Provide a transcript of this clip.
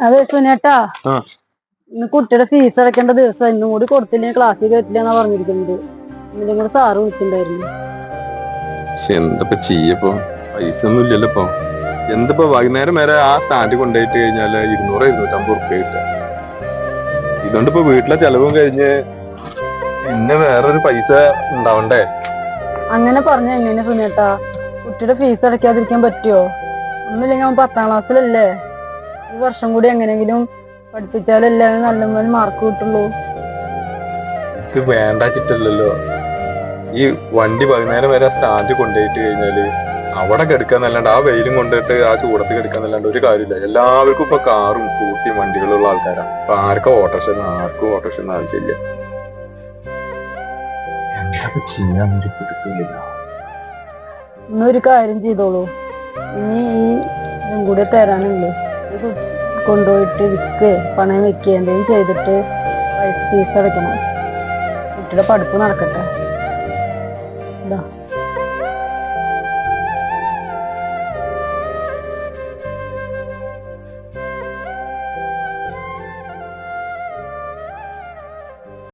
അതെ സുനേട്ടാ. ഇന്ന് കുട്ടിയുടെ ഫീസ് അടക്കേണ്ട ദിവസം ഇന്നും കൂടി കൊടുത്തില്ലെങ്കിൽ ക്ലാസ്സിൽ കയറ്റില്ല എന്നാ പറഞ്ഞിരിക്കുന്നത്. ഇന്നലെ കൂടെ സാറ് വിളിച്ചിട്ടുണ്ടായിരുന്നു. പക്ഷെ എന്തപ്പോ ചെയ്യപ്പോ? പൈസ ഒന്നും ഇല്ലല്ലോ ഇപ്പൊ. എന്തപ്പോ വൈകുന്നേരം വരെ ആ സ്റ്റാൻഡ് കൊണ്ടുപോയിട്ട് കഴിഞ്ഞാൽ ഇരുന്നൂറ് ഇരുന്നൂറ്റമ്പത് റുപ്യ കിട്ടുക. ഇതുകൊണ്ട് ഇപ്പൊ വീട്ടിലെ ചെലവും കഴിഞ്ഞ് പിന്നെ വേറൊരു പൈസ ഉണ്ടാവണ്ടേ? അങ്ങനെ പറഞ്ഞ എങ്ങനെ സുനേട്ടാ? കുട്ടിയുടെ ഫീസ് അടയ്ക്കാതിരിക്കാൻ പറ്റുമോ ഒന്നുമില്ലെങ്കിൽ അവൻ പത്താം ക്ലാസ്സിലല്ലേ ഈ വർഷം കൂടി എങ്ങനെയെങ്കിലും പഠിപ്പിച്ചാലല്ലേ നല്ല മാർക്ക് കിട്ടുള്ളൂ. ഇത് ഈ വണ്ടി വൈകുന്നേരം വരെ ആ സ്റ്റാൻഡ് കൊണ്ടുപോയിട്ട് കഴിഞ്ഞാൽ അവിടെ കെടുക്കാന്നല്ലാണ്ട് ആ വെയിലും കൊണ്ടിട്ട് ആ ചൂടത്ത് കെടുക്കാന്നല്ലാണ്ട് ഒരു കാര്യമില്ല. എല്ലാവർക്കും ഇപ്പൊ കാറും സ്കൂട്ടിയും വണ്ടികളുള്ള ആൾക്കാരാണ് അപ്പൊ ആർക്കും ഓട്ടോറിക്ഷ ആർക്കും ഓട്ടോറിക്ഷ ആവശ്യമില്ല. ഒരു കാര്യം ചെയ്തോളൂ. ഇനി ഈ ഇതും കൂടെ തരാനുള്ളൂ കൊണ്ടുപോയിട്ട് വിൽക്കുക പണയം വെക്കുക എന്തെങ്കിലും ചെയ്തിട്ട് പൈസ ഫീസ് അടയ്ക്കണം. കുട്ടിയുടെ പഠിപ്പ് നടക്കട്ടെ. ഇതാ.